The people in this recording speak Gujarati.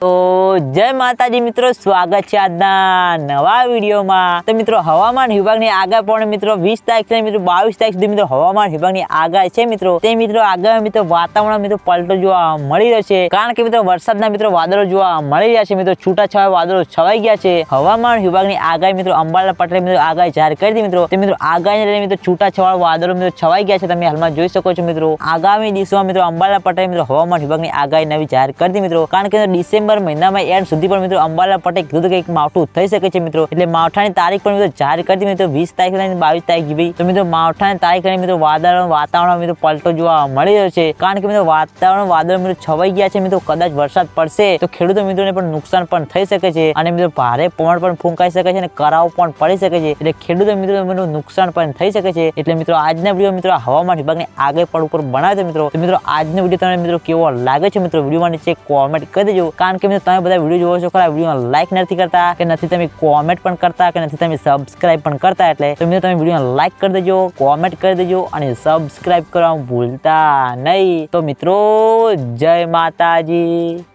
તો જય માતાજી મિત્રો, સ્વાગત છે આજના નવા વિડીયોમાં. તો મિત્રો, હવામાન વિભાગની આગળ પણ મિત્રો વીસ તારીખથી મિત્રો બાવીસ તારીખ સુધી મિત્રો હવામાન વિભાગની આગળ છે મિત્રો. તે મિત્રો આગાહી મિત્રો વાતાવરણ મિત્રો પલટો જોવા મળી રહ્યો છે. કારણ કે મિત્રો વરસાદના મિત્રો વાદળો જોવા મળી રહ્યા છે, મિત્રો છૂટાછવાયા વાદળો છવાઈ ગયા છે. હવામાન વિભાગની આગાહી મિત્રો અંબાલાલ પટેલે મિત્રો આગાહી જાહેર કરી હતી મિત્રો. તે મિત્રો આગાહીને લઈને મિત્રો છૂટાછવાયા વાદળો મિત્રો છવાઈ ગયા છે, તમે હાલમાં જોઈ શકો છો મિત્રો. આગામી દિવસોમાં મિત્રો અંબાલાલ પટેલે મિત્રો હવામાન વિભાગની આગાહી નવી જાહેર કરી હતી મિત્રો. કારણ કે ડિસેમ્બર મહિનામાં એન્ડ સુધી પણ મિત્રો અંબાલાલ પટેલ કીધું કે એક માવઠું થઈ શકે છે મિત્રો. એટલે માવઠાની તારીખ પણ મિત્રો જાહેર કરી મિત્રો. વીસ તારીખ અને બાવીસ તારીખ જેવી. તો મિત્રો માવઠાની તારીખ અને મિત્રો વાદળ વાતાવરણ મિત્રો પલટો જોવા મળી રહ્યો છે. કારણ કે મિત્રો વાતાવરણ વાદળ મિત્રો છવાઈ ગયા છે મિત્રો. કદાચ વરસાદ પડશે તો ખેડૂતો મિત્રોને પણ નુકસાન પણ થઈ શકે છે. અને મિત્રો ભારે પવન પણ ફૂંકાઈ શકે છે અને કરાવ પણ પડી શકે છે. એટલે ખેડૂતો મિત્રો નુકસાન પણ થઈ શકે છે. એટલે મિત્રો આજના વીડિયો મિત્રો હવામાન વિભાગની આગળ પણ ઉપર બનાવ્યો મિત્રો. મિત્રો આજનો વીડિયો તમને મિત્રો કેવો લાગે છે મિત્રો? વિડીયોમાં નીચે કોમેન્ટ કરી દેજો. કારણ કે મિત્રો, તમે બધા વીડિયો જોવો છો, ખરા વીડિયો લાઈક નથી કરતા કે નથી તમે કોમેન્ટ પણ કરતા કે નથી તમે સબસ્ક્રાઇબ પણ કરતા એટલે તો તમે વીડિયો લાઈક કરી દેજો કોમેન્ટ કરી દેજો અને સબસ્ક્રાઇબ કરવા ભૂલતા નહીં. તો મિત્રો, જય માતાજી.